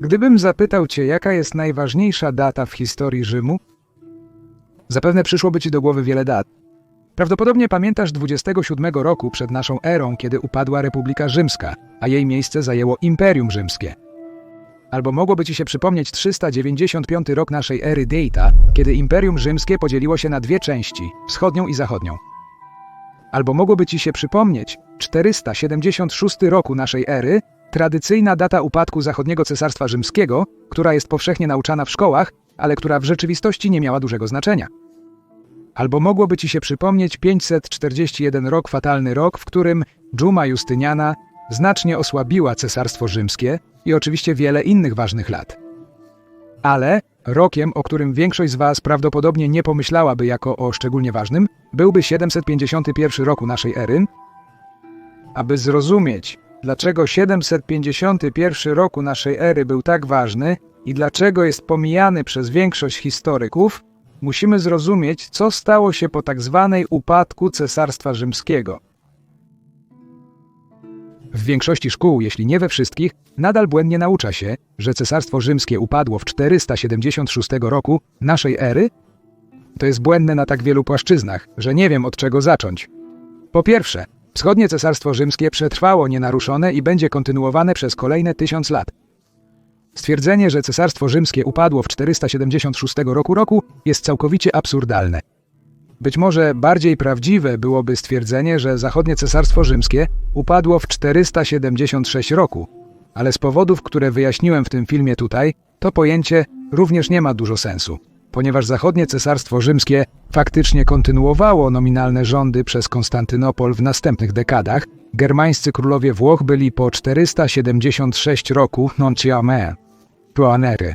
Gdybym zapytał cię, jaka jest najważniejsza data w historii Rzymu, zapewne przyszłoby ci do głowy wiele dat. Prawdopodobnie pamiętasz 27 roku przed naszą erą, kiedy upadła Republika Rzymska, a jej miejsce zajęło Imperium Rzymskie. Albo mogłoby ci się przypomnieć 395 rok naszej ery Data, kiedy Imperium Rzymskie podzieliło się na dwie części, wschodnią i zachodnią. Albo mogłoby ci się przypomnieć 476 roku naszej ery, tradycyjna data upadku zachodniego cesarstwa rzymskiego, która jest powszechnie nauczana w szkołach, ale która w rzeczywistości nie miała dużego znaczenia. Albo mogłoby ci się przypomnieć 541 rok, fatalny rok, w którym dżuma Justyniana znacznie osłabiła cesarstwo rzymskie i oczywiście wiele innych ważnych lat. Ale rokiem, o którym większość z was prawdopodobnie nie pomyślałaby jako o szczególnie ważnym, byłby 751 roku naszej ery. Aby zrozumieć, dlaczego 751 roku naszej ery był tak ważny i dlaczego jest pomijany przez większość historyków, musimy zrozumieć, co stało się po tak zwanej upadku Cesarstwa Rzymskiego. W większości szkół, jeśli nie we wszystkich, nadal błędnie naucza się, że Cesarstwo Rzymskie upadło w 476 roku naszej ery. To jest błędne na tak wielu płaszczyznach, że nie wiem od czego zacząć. Po pierwsze, wschodnie Cesarstwo Rzymskie przetrwało nienaruszone i będzie kontynuowane przez kolejne tysiąc lat. Stwierdzenie, że Cesarstwo Rzymskie upadło w 476 roku roku jest całkowicie absurdalne. Być może bardziej prawdziwe byłoby stwierdzenie, że zachodnie Cesarstwo Rzymskie upadło w 476 roku, ale z powodów, które wyjaśniłem w tym filmie tutaj, to pojęcie również nie ma dużo sensu, ponieważ zachodnie Cesarstwo Rzymskie faktycznie kontynuowało nominalne rządy przez Konstantynopol w następnych dekadach. Germańscy królowie Włoch byli po 476 roku non ciame, tuanery,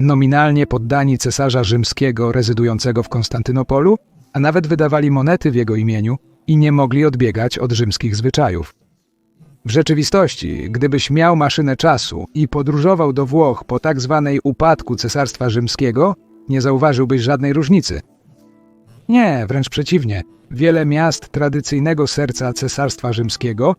nominalnie poddani cesarza rzymskiego rezydującego w Konstantynopolu, a nawet wydawali monety w jego imieniu i nie mogli odbiegać od rzymskich zwyczajów. W rzeczywistości, gdybyś miał maszynę czasu i podróżował do Włoch po tak zwanej upadku Cesarstwa Rzymskiego, nie zauważyłbyś żadnej różnicy. Nie, wręcz przeciwnie. Wiele miast tradycyjnego serca Cesarstwa Rzymskiego,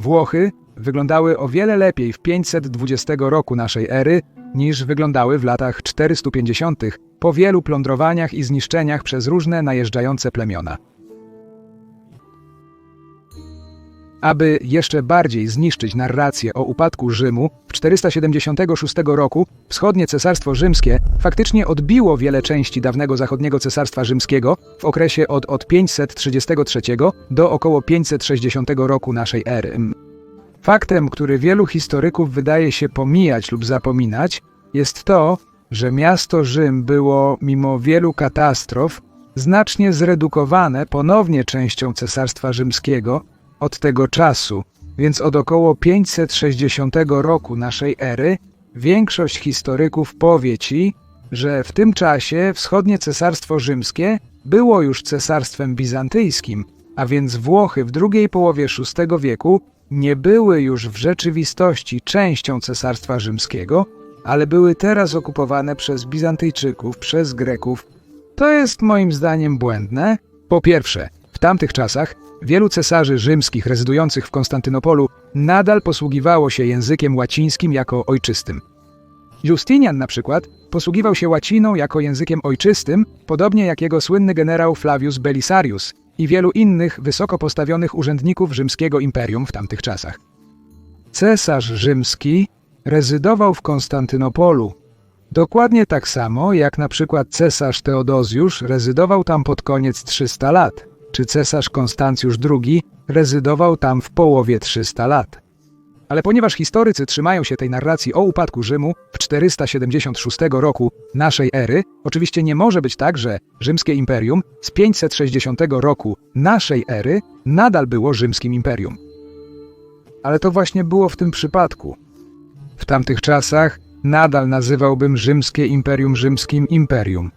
Włochy, wyglądały o wiele lepiej w 520 roku naszej ery niż wyglądały w latach 450 po wielu plądrowaniach i zniszczeniach przez różne najeżdżające plemiona. Aby jeszcze bardziej zniszczyć narrację o upadku Rzymu, w 476 roku wschodnie Cesarstwo Rzymskie faktycznie odbiło wiele części dawnego zachodniego Cesarstwa Rzymskiego w okresie od, od 533 do około 560 roku naszej ery. Faktem, który wielu historyków wydaje się pomijać lub zapominać, jest to, że miasto Rzym było, mimo wielu katastrof, znacznie zredukowane ponownie częścią Cesarstwa Rzymskiego od tego czasu, więc od około 560 roku naszej ery większość historyków powie ci, że w tym czasie wschodnie Cesarstwo Rzymskie było już cesarstwem bizantyjskim, a więc Włochy w drugiej połowie VI wieku nie były już w rzeczywistości częścią Cesarstwa Rzymskiego, ale były teraz okupowane przez Bizantyjczyków, przez Greków. To jest moim zdaniem błędne. Po pierwsze, w tamtych czasach wielu cesarzy rzymskich rezydujących w Konstantynopolu nadal posługiwało się językiem łacińskim jako ojczystym. Justinian na przykład posługiwał się łaciną jako językiem ojczystym, podobnie jak jego słynny generał Flavius Belisarius i wielu innych wysoko postawionych urzędników rzymskiego imperium w tamtych czasach. Cesarz rzymski rezydował w Konstantynopolu, dokładnie tak samo jak na przykład cesarz Teodozjusz rezydował tam pod koniec 300 lat, czy cesarz Konstancjusz II rezydował tam w połowie 300 lat. Ale ponieważ historycy trzymają się tej narracji o upadku Rzymu w 476 roku naszej ery, oczywiście nie może być tak, że rzymskie imperium z 560 roku naszej ery nadal było rzymskim imperium. Ale to właśnie było w tym przypadku. W tamtych czasach nadal nazywałbym rzymskie imperium rzymskim imperium,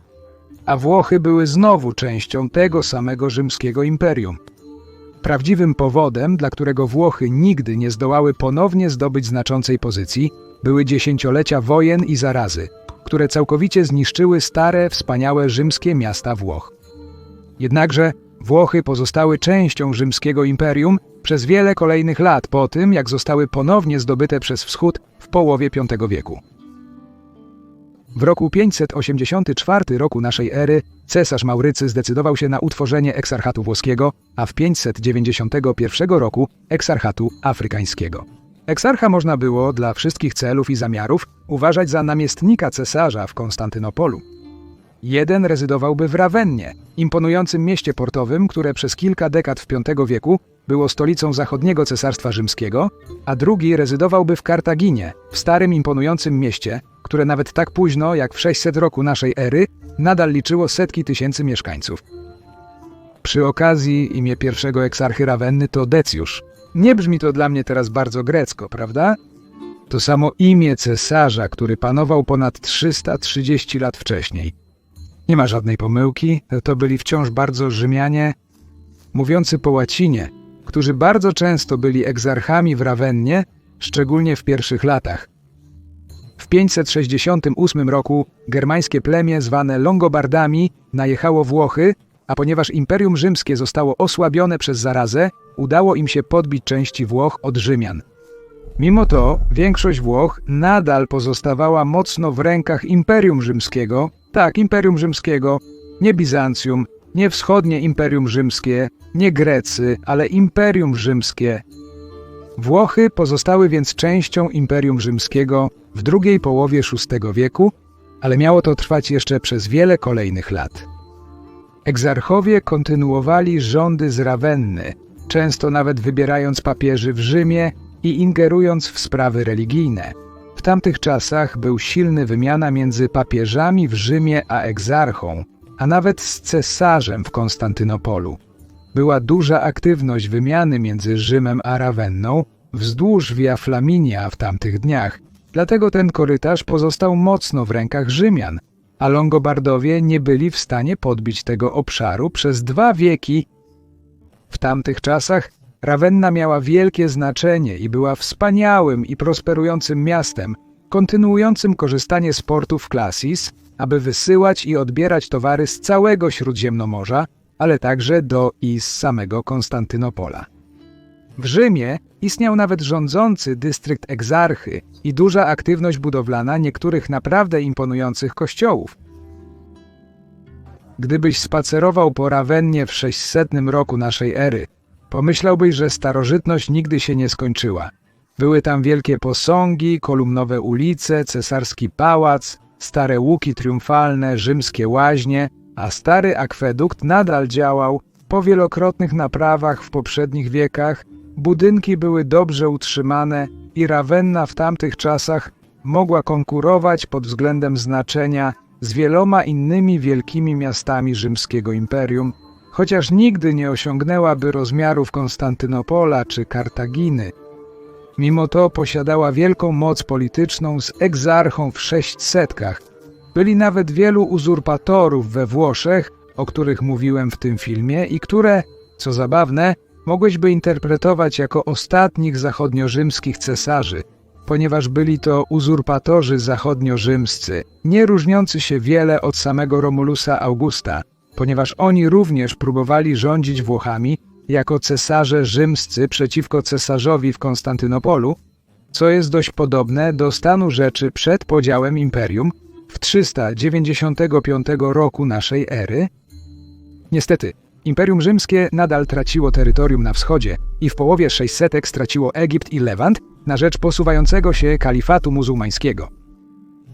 a Włochy były znowu częścią tego samego rzymskiego imperium. Prawdziwym powodem, dla którego Włochy nigdy nie zdołały ponownie zdobyć znaczącej pozycji, były dziesięciolecia wojen i zarazy, które całkowicie zniszczyły stare, wspaniałe rzymskie miasta Włoch. Jednakże Włochy pozostały częścią rzymskiego imperium przez wiele kolejnych lat po tym, jak zostały ponownie zdobyte przez wschód w połowie V wieku. W roku 584 roku naszej ery cesarz Maurycy zdecydował się na utworzenie eksarchatu włoskiego, a w 591 roku eksarchatu afrykańskiego. Eksarcha można było dla wszystkich celów i zamiarów uważać za namiestnika cesarza w Konstantynopolu. Jeden rezydowałby w Rawennie, imponującym mieście portowym, które przez kilka dekad w V wieku było stolicą zachodniego cesarstwa rzymskiego, a drugi rezydowałby w Kartaginie, w starym imponującym mieście, które nawet tak późno jak w 600 roku naszej ery nadal liczyło setki tysięcy mieszkańców. Przy okazji imię pierwszego eksarchy Rawenny to Decjusz. Nie brzmi to dla mnie teraz bardzo grecko, prawda? To samo imię cesarza, który panował ponad 330 lat wcześniej. Nie ma żadnej pomyłki, to byli wciąż bardzo Rzymianie, mówiący po łacinie, którzy bardzo często byli egzarchami w Rawennie, szczególnie w pierwszych latach. W 568 roku germańskie plemię zwane Longobardami najechało Włochy, a ponieważ Imperium Rzymskie zostało osłabione przez zarazę, udało im się podbić części Włoch od Rzymian. Mimo to większość Włoch nadal pozostawała mocno w rękach Imperium Rzymskiego, tak, Imperium Rzymskiego, nie Bizancjum, nie wschodnie Imperium Rzymskie, nie Grecy, ale Imperium Rzymskie. Włochy pozostały więc częścią Imperium Rzymskiego w drugiej połowie VI wieku, ale miało to trwać jeszcze przez wiele kolejnych lat. Egzarchowie kontynuowali rządy z Rawenny, często nawet wybierając papieży w Rzymie i ingerując w sprawy religijne. W tamtych czasach był silny wymiana między papieżami w Rzymie a egzarchą, a nawet z cesarzem w Konstantynopolu. Była duża aktywność wymiany między Rzymem a Rawenną wzdłuż Via Flaminia w tamtych dniach, dlatego ten korytarz pozostał mocno w rękach Rzymian, a Longobardowie nie byli w stanie podbić tego obszaru przez dwa wieki. W tamtych czasach Rawenna miała wielkie znaczenie i była wspaniałym i prosperującym miastem, kontynuującym korzystanie z portów Klasis, aby wysyłać i odbierać towary z całego Śródziemnomorza, ale także do i z samego Konstantynopola. W Rzymie istniał nawet rządzący dystrykt egzarchy i duża aktywność budowlana niektórych naprawdę imponujących kościołów. Gdybyś spacerował po Rawennie w 600 roku naszej ery, pomyślałbyś, że starożytność nigdy się nie skończyła. Były tam wielkie posągi, kolumnowe ulice, cesarski pałac, stare łuki triumfalne, rzymskie łaźnie, a stary akwedukt nadal działał po wielokrotnych naprawach w poprzednich wiekach. Budynki były dobrze utrzymane i Rawenna w tamtych czasach mogła konkurować pod względem znaczenia z wieloma innymi wielkimi miastami rzymskiego imperium, chociaż nigdy nie osiągnęłaby rozmiarów Konstantynopola czy Kartaginy. Mimo to posiadała wielką moc polityczną z egzarchą w sześćsetkach. Byli nawet wielu uzurpatorów we Włoszech, o których mówiłem w tym filmie i które, co zabawne, mogłeś by interpretować jako ostatnich zachodniorzymskich cesarzy, ponieważ byli to uzurpatorzy zachodniorzymscy, nie różniący się wiele od samego Romulusa Augusta, ponieważ oni również próbowali rządzić Włochami jako cesarze rzymscy przeciwko cesarzowi w Konstantynopolu, co jest dość podobne do stanu rzeczy przed podziałem imperium w 395 roku naszej ery. Niestety, Imperium Rzymskie nadal traciło terytorium na wschodzie i w połowie 600 straciło Egipt i Lewant na rzecz posuwającego się kalifatu muzułmańskiego.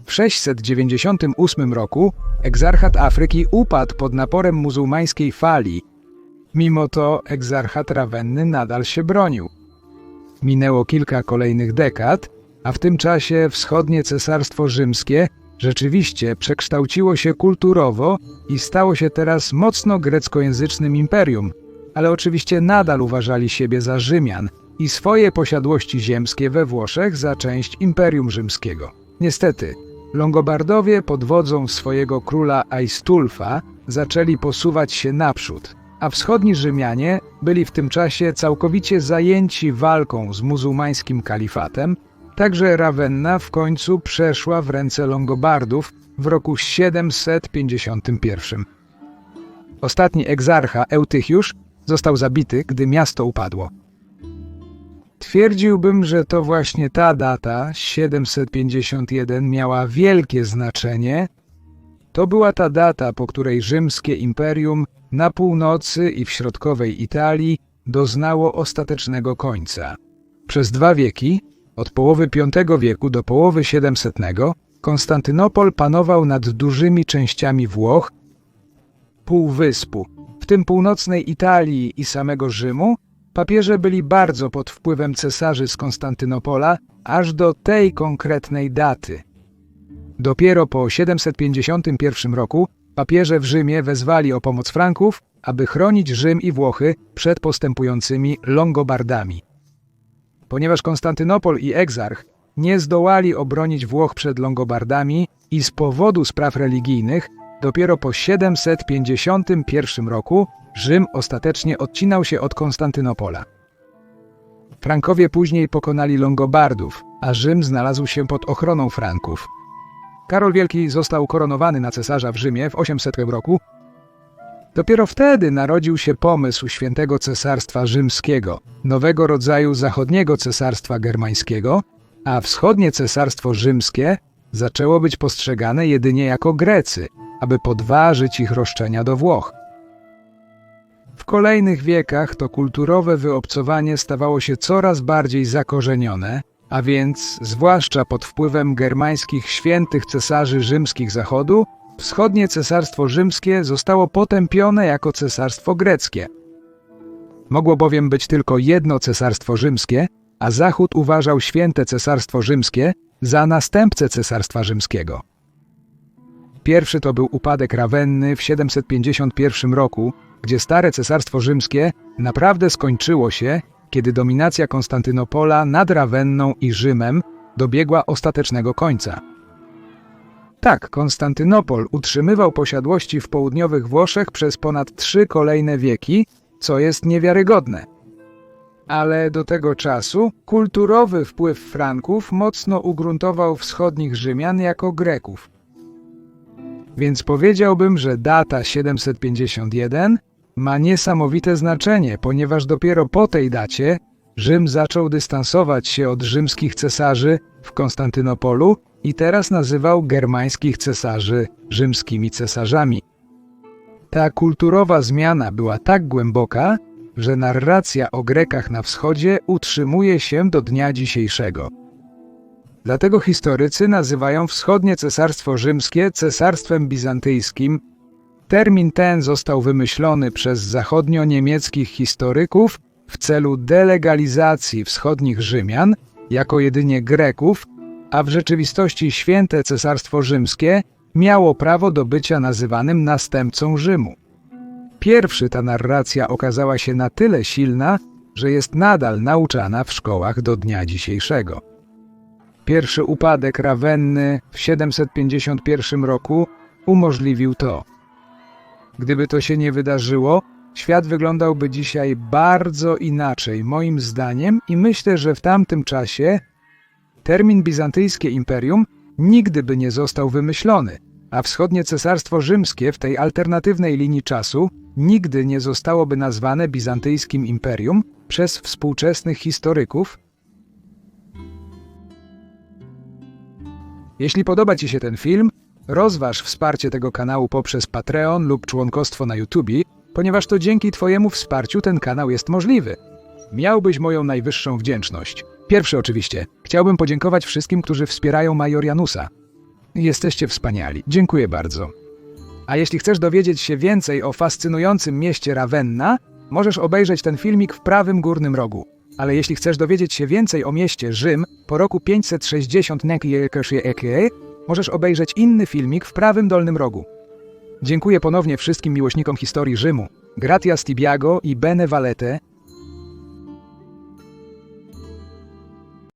W 698 roku egzarchat Afryki upadł pod naporem muzułmańskiej fali. Mimo to egzarchat Rawenny nadal się bronił. Minęło kilka kolejnych dekad, a w tym czasie wschodnie cesarstwo rzymskie rzeczywiście przekształciło się kulturowo i stało się teraz mocno greckojęzycznym imperium, ale oczywiście nadal uważali siebie za Rzymian i swoje posiadłości ziemskie we Włoszech za część Imperium Rzymskiego. Niestety, Longobardowie pod wodzą swojego króla Aistulfa zaczęli posuwać się naprzód, a wschodni Rzymianie byli w tym czasie całkowicie zajęci walką z muzułmańskim kalifatem, także Rawenna w końcu przeszła w ręce Longobardów w roku 751. Ostatni egzarcha Eutychiusz został zabity, gdy miasto upadło. Twierdziłbym, że to właśnie ta data, 751, miała wielkie znaczenie. To była ta data, po której rzymskie imperium na północy i w środkowej Italii doznało ostatecznego końca. Przez dwa wieki, od połowy V wieku do połowy VII, Konstantynopol panował nad dużymi częściami Włoch, półwyspu, w tym północnej Italii i samego Rzymu, papieże byli bardzo pod wpływem cesarzy z Konstantynopola aż do tej konkretnej daty. Dopiero po 751 roku papieże w Rzymie wezwali o pomoc Franków, aby chronić Rzym i Włochy przed postępującymi Longobardami. Ponieważ Konstantynopol i Egzarch nie zdołali obronić Włoch przed Longobardami i z powodu spraw religijnych, dopiero po 751 roku Rzym ostatecznie odcinał się od Konstantynopola. Frankowie później pokonali Longobardów, a Rzym znalazł się pod ochroną Franków. Karol Wielki został koronowany na cesarza w Rzymie w 800 roku. Dopiero wtedy narodził się pomysł świętego cesarstwa rzymskiego, nowego rodzaju zachodniego cesarstwa germańskiego, a wschodnie cesarstwo rzymskie zaczęło być postrzegane jedynie jako Grecy, aby podważyć ich roszczenia do Włoch. W kolejnych wiekach to kulturowe wyobcowanie stawało się coraz bardziej zakorzenione, a więc, zwłaszcza pod wpływem germańskich świętych cesarzy rzymskich Zachodu, wschodnie cesarstwo rzymskie zostało potępione jako cesarstwo greckie. Mogło bowiem być tylko jedno cesarstwo rzymskie, a Zachód uważał święte cesarstwo rzymskie za następcę cesarstwa rzymskiego. Pierwszy to był upadek Rawenny w 751 roku, gdzie stare cesarstwo rzymskie naprawdę skończyło się, kiedy dominacja Konstantynopola nad Rawenną i Rzymem dobiegła ostatecznego końca. Tak, Konstantynopol utrzymywał posiadłości w południowych Włoszech przez ponad trzy kolejne wieki, co jest niewiarygodne. Ale do tego czasu kulturowy wpływ Franków mocno ugruntował wschodnich Rzymian jako Greków. Więc powiedziałbym, że data 751 ma niesamowite znaczenie, ponieważ dopiero po tej dacie Rzym zaczął dystansować się od rzymskich cesarzy w Konstantynopolu i teraz nazywał germańskich cesarzy rzymskimi cesarzami. Ta kulturowa zmiana była tak głęboka, że narracja o Grekach na wschodzie utrzymuje się do dnia dzisiejszego. Dlatego historycy nazywają wschodnie cesarstwo rzymskie cesarstwem bizantyjskim. Termin ten został wymyślony przez zachodnio-niemieckich historyków w celu delegalizacji wschodnich Rzymian jako jedynie Greków, a w rzeczywistości święte cesarstwo rzymskie miało prawo do bycia nazywanym następcą Rzymu. Pierwszy ta narracja okazała się na tyle silna, że jest nadal nauczana w szkołach do dnia dzisiejszego. Pierwszy upadek Rawenny w 751 roku umożliwił to. Gdyby to się nie wydarzyło, świat wyglądałby dzisiaj bardzo inaczej, moim zdaniem, i myślę, że w tamtym czasie termin bizantyjskie imperium nigdy by nie został wymyślony, a wschodnie cesarstwo rzymskie w tej alternatywnej linii czasu nigdy nie zostałoby nazwane bizantyjskim imperium przez współczesnych historyków. Jeśli podoba Ci się ten film, rozważ wsparcie tego kanału poprzez Patreon lub członkostwo na YouTube, ponieważ to dzięki Twojemu wsparciu ten kanał jest możliwy. Miałbyś moją najwyższą wdzięczność. Pierwszy oczywiście, chciałbym podziękować wszystkim, którzy wspierają Major Janusa. Jesteście wspaniali. Dziękuję bardzo. A jeśli chcesz dowiedzieć się więcej o fascynującym mieście Ravenna, możesz obejrzeć ten filmik w prawym górnym rogu. Ale jeśli chcesz dowiedzieć się więcej o mieście Rzym po roku 560 możesz obejrzeć inny filmik w prawym dolnym rogu. Dziękuję ponownie wszystkim miłośnikom historii Rzymu. Gratias Tibiago i Bene Valete